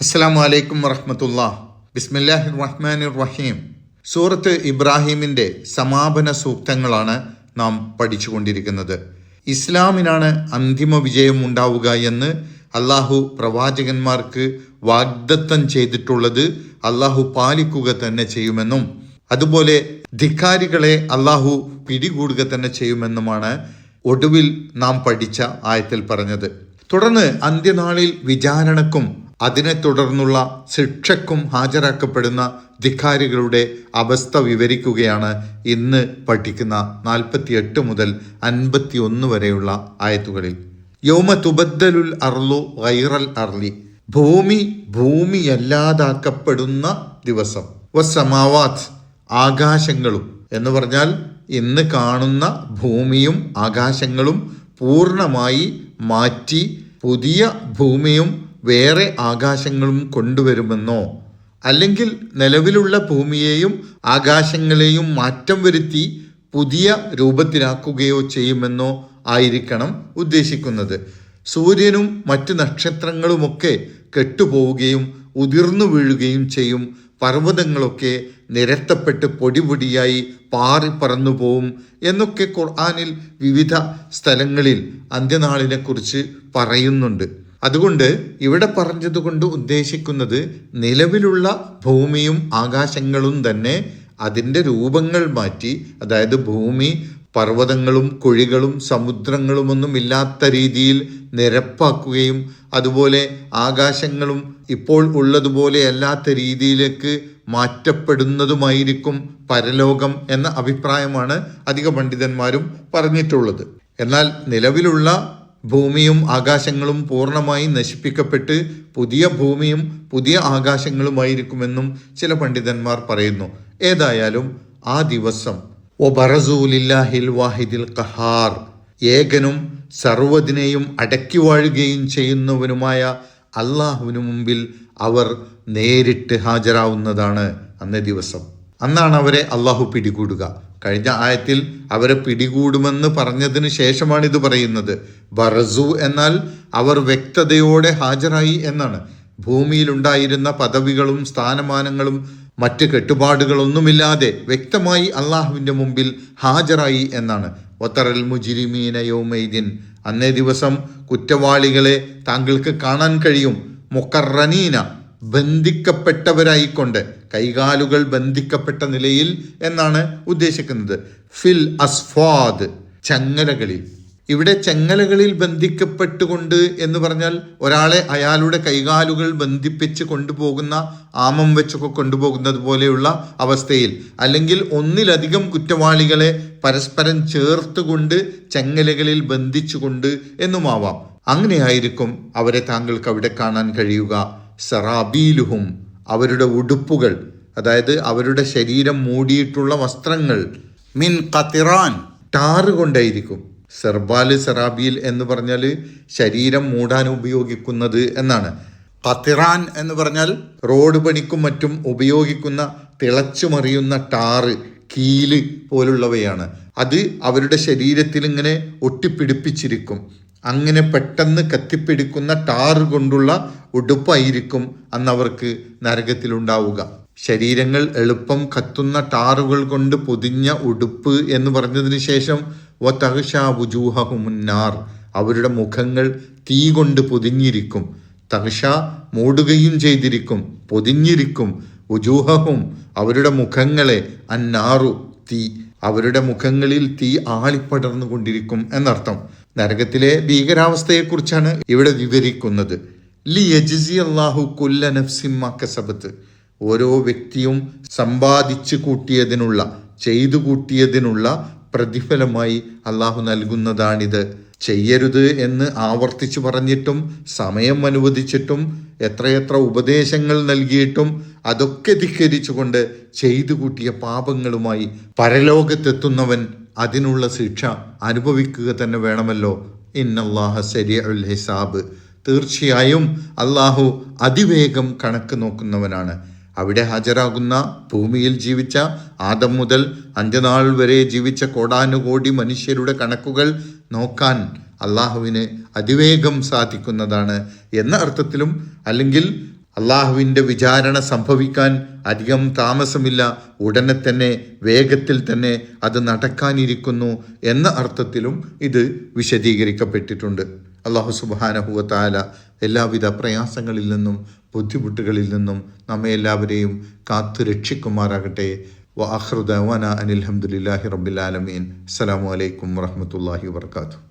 അസ്സലാമു അലൈക്കും വറഹമത്തുള്ള. ബിസ്മില്ലാഹിർ റഹ്മാൻ റഹീം സൂറത്ത് ഇബ്രാഹിമിന്റെ സമാപന സൂക്തങ്ങളാണ് നാം പഠിച്ചുകൊണ്ടിരിക്കുന്നത്. ഇസ്ലാമിനാണ് അന്തിമ വിജയം ഉണ്ടാവുക എന്ന് അള്ളാഹു പ്രവാചകന്മാർക്ക് വാഗ്ദത്തം ചെയ്തിട്ടുള്ളത് അള്ളാഹു പാലിക്കുക തന്നെ ചെയ്യുമെന്നും അതുപോലെ ധിക്കാരികളെ അള്ളാഹു പിടികൂടുക തന്നെ ചെയ്യുമെന്നുമാണ് ഒടുവിൽ നാം പഠിച്ച ആയത്തിൽ പറഞ്ഞത്. തുടർന്ന് അന്ത്യനാളിൽ വിചാരണക്കും അതിനെ തുടർന്നുള്ള ശിക്ഷക്കും ഹാജരാക്കപ്പെടുന്ന ധിക്കാരികളുടെ അവസ്ഥ വിവരിക്കുകയാണ് ഇന്ന് പഠിക്കുന്ന നാൽപ്പത്തിയെട്ട് മുതൽ അൻപത്തി ഒന്ന് വരെയുള്ള ആയത്തുകളിൽ. യൗമ തുബദ്ദലുൽ അർലു വൈറൽ അർലി ഭൂമി ഭൂമിയല്ലാതാക്കപ്പെടുന്ന ദിവസം. വസമാവാത്ത് ആകാശങ്ങളും എന്ന് പറഞ്ഞാൽ ഇന്ന് കാണുന്ന ഭൂമിയും ആകാശങ്ങളും പൂർണമായി മാറ്റി പുതിയ ഭൂമിയും വേറെ ആകാശങ്ങളും കൊണ്ടുവരുമെന്നോ? അല്ലെങ്കിൽ നിലവിലുള്ള ഭൂമിയെയും ആകാശങ്ങളെയും മാറ്റം വരുത്തി പുതിയ രൂപത്തിലാക്കുകയോ ചെയ്യുമെന്നോ ആയിരിക്കണം ഉദ്ദേശിക്കുന്നത്. സൂര്യനും മറ്റ് നക്ഷത്രങ്ങളുമൊക്കെ കെട്ടുപോവുകയും ഉതിർന്നു വീഴുകയും ചെയ്യും. പർവതങ്ങളൊക്കെ നിരത്തപ്പെട്ട് പൊടിപൊടിയായി പാറി പറന്നു പോവും എന്നൊക്കെ ഖുർആാനിൽ വിവിധ സ്ഥലങ്ങളിൽ അന്ത്യനാളിനെക്കുറിച്ച് പറയുന്നുണ്ട്. അതുകൊണ്ട് ഇവിടെ പറഞ്ഞതുകൊണ്ട് ഉദ്ദേശിക്കുന്നത് നിലവിലുള്ള ഭൂമിയും ആകാശങ്ങളും തന്നെ അതിന്റെ രൂപങ്ങൾ മാറ്റി അതായത് ഭൂമി പർവതങ്ങളും കുഴികളും സമുദ്രങ്ങളുമൊന്നും ഇല്ലാത്ത രീതിയിൽ നിരപ്പാക്കുകയും അതുപോലെ ആകാശങ്ങളും ഇപ്പോൾ ഉള്ളതുപോലെ അല്ലാത്ത രീതിയിലേക്ക് മാറ്റപ്പെടുന്നതുമായിരിക്കും പരലോകം എന്ന അഭിപ്രായമാണ് അധിക പണ്ഡിതന്മാരും പറഞ്ഞിട്ടുള്ളത്. എന്നാൽ നിലവിലുള്ള ഭൂമിയും ആകാശങ്ങളും പൂർണമായി നശിപ്പിക്കപ്പെട്ട് പുതിയ ഭൂമിയും പുതിയ ആകാശങ്ങളുമായിരിക്കുമെന്നും ചില പണ്ഡിതന്മാർ പറയുന്നു. ഏതായാലും ആ ദിവസം ഒ വാഹിദിൽ കഹാർ ഏകനും സർവതിനെയും അടക്കി വാഴുകയും ചെയ്യുന്നവനുമായ അള്ളാഹുവിനു മുമ്പിൽ അവർ നേരിട്ട് ഹാജരാവുന്നതാണ് അന്നേ ദിവസം. അന്നാണ് അവരെ അള്ളാഹു പിടികൂടുക. കഴിഞ്ഞ ആയത്തിൽ അവരെ പിടികൂടുമെന്ന് പറഞ്ഞതിന് ശേഷമാണ് ഇത് പറയുന്നത്. ബറസു എന്നാൽ അവർ വ്യക്തതയോടെ ഹാജരായി എന്നാണ്. ഭൂമിയിലുണ്ടായിരുന്ന പദവികളും സ്ഥാനമാനങ്ങളും മറ്റ് കെട്ടുപാടുകളൊന്നുമില്ലാതെ വ്യക്തമായി അള്ളാഹുവിന്റെ മുമ്പിൽ ഹാജരായി എന്നാണ്. ഒത്തറൽ മുജിരിമീന യൗമൈദിൻ. അന്നേ ദിവസം കുറ്റവാളികളെ താങ്കൾക്ക് കാണാൻ കഴിയും. മുക്കറനീന ബന്ധിക്കപ്പെട്ടവരായിക്കൊണ്ട് കൈകാലുകൾ ബന്ധിക്കപ്പെട്ട നിലയിൽ എന്നാണ് ഉദ്ദേശിക്കുന്നത്. ഫിൽ അസ്ഫാദ് ചങ്ങലകളിൽ. ഇവിടെ ചെങ്ങലകളിൽ ബന്ധിക്കപ്പെട്ടുകൊണ്ട് എന്ന് പറഞ്ഞാൽ ഒരാളെ അയാളുടെ കൈകാലുകൾ ബന്ധിപ്പിച്ച് കൊണ്ടുപോകുന്ന ആമം വെച്ചൊക്കെ കൊണ്ടുപോകുന്നത് പോലെയുള്ള അവസ്ഥയിൽ. അല്ലെങ്കിൽ ഒന്നിലധികം കുറ്റവാളികളെ പരസ്പരം ചേർത്തുകൊണ്ട് ചെങ്ങലകളിൽ ബന്ധിച്ചുകൊണ്ട് എന്നുമാവാം. അങ്ങനെയായിരിക്കും അവരെ താങ്കൾക്ക് അവിടെ കാണാൻ കഴിയുക. സറാബീലുഹും അവരുടെ ഉടുപ്പുകൾ അതായത് അവരുടെ ശരീരം മൂടിയിട്ടുള്ള വസ്ത്രങ്ങൾ മിൻ കത്തിറാൻ ടാറ് കൊണ്ടായിരിക്കും. സെർബാൽ സെറാബീൽ എന്ന് പറഞ്ഞാൽ ശരീരം മൂടാൻ ഉപയോഗിക്കുന്നത് എന്നാണ്. കത്തിറാൻ എന്ന് പറഞ്ഞാൽ റോഡ് പണിക്കും മറ്റും ഉപയോഗിക്കുന്ന തിളച്ചുമറിയുന്ന ടാറ് കീൽ പോലുള്ളവയാണ്. അത് അവരുടെ ശരീരത്തിൽ ഇങ്ങനെ ഒട്ടിപ്പിടിപ്പിച്ചിരിക്കും. അങ്ങനെ പെട്ടെന്ന് കത്തിപ്പിടിക്കുന്ന ടാറ് കൊണ്ടുള്ള ഉടുപ്പായിരിക്കും അന്നവർക്ക് നരകത്തിലുണ്ടാവുക. ശരീരങ്ങൾ എളുപ്പം കത്തുന്ന ടാറുകൾ കൊണ്ട് പൊതിഞ്ഞ ഉടുപ്പ് എന്ന് പറഞ്ഞതിന് ശേഷം വ തഹഷാവുജൂഹുമുന്നാർ അവരുടെ മുഖങ്ങൾ തീ കൊണ്ട് പൊതിഞ്ഞിരിക്കും. തഹഷ മൂടുകയും ചെയ്തിരിക്കും. പൊതിഞ്ഞിരിക്കും. ഉജൂഹവും അവരുടെ മുഖങ്ങളെ അന്നാറു തീ. അവരുടെ മുഖങ്ങളിൽ തീ ആളിപ്പടർന്നു കൊണ്ടിരിക്കും എന്നർത്ഥം. നരകത്തിലെ ഭീകരാവസ്ഥയെക്കുറിച്ചാണ് ഇവിടെ വിവരിക്കുന്നത്. ലി ഓരോ വ്യക്തിയും സമ്പാദിച്ചു കൂട്ടിയതിനുള്ള ചെയ്തു കൂട്ടിയതിനുള്ള പ്രതിഫലമായി അള്ളാഹു നൽകുന്നതാണിത്. ചെയ്യരുത് എന്ന് ആവർത്തിച്ചു പറഞ്ഞിട്ടും സമയം അനുവദിച്ചിട്ടും എത്രയെത്ര ഉപദേശങ്ങൾ നൽകിയിട്ടും അതൊക്കെ ധിക്കരിച്ചുകൊണ്ട് ചെയ്തു കൂട്ടിയ പാപങ്ങളുമായി പരലോകത്തെത്തുന്നവൻ അതിനുള്ള ശിക്ഷ അനുഭവിക്കുക തന്നെ വേണമല്ലോ. ഇന്നല്ലാഹ ശരിയുൽ ഹിസാബ്. തീർച്ചയായും അള്ളാഹു അതിവേഗം കണക്ക് നോക്കുന്നവനാണ്. അവിടെ ഹാജരാകുന്ന ഭൂമിയിൽ ജീവിച്ച ആദം മുതൽ അന്ത്യനാൾ വരെ ജീവിച്ച കോടാനുകോടി മനുഷ്യരുടെ കണക്കുകൾ നോക്കാൻ അള്ളാഹുവിന് അതിവേഗം സാധിക്കുന്നതാണ് എന്ന അർത്ഥത്തിലും അല്ലെങ്കിൽ അള്ളാഹുവിന്റെ വിചാരണ സംഭവിക്കാൻ അധികം താമസമില്ല ഉടനെ തന്നെ വേഗത്തിൽ തന്നെ അത് നടക്കാനിരിക്കുന്നു എന്ന അർത്ഥത്തിലും ഇത് വിശദീകരിക്കപ്പെട്ടിട്ടുണ്ട്. അള്ളാഹു സുബാനഹുവത്താല എല്ലാവിധ പ്രയാസങ്ങളിൽ നിന്നും ബുദ്ധിമുട്ടുകളിൽ നിന്നും നമ്മെ എല്ലാവരെയും കാത്തു രക്ഷിക്കുമാറാകട്ടെ. വ അഹ്റുദാന അനിൽഹമുല്ലാഹി റബ്ബിലാലമീൻ അസ്സലാമു അലൈക്കും വറഹമത്തല്ലാഹി വർക്കാത്തു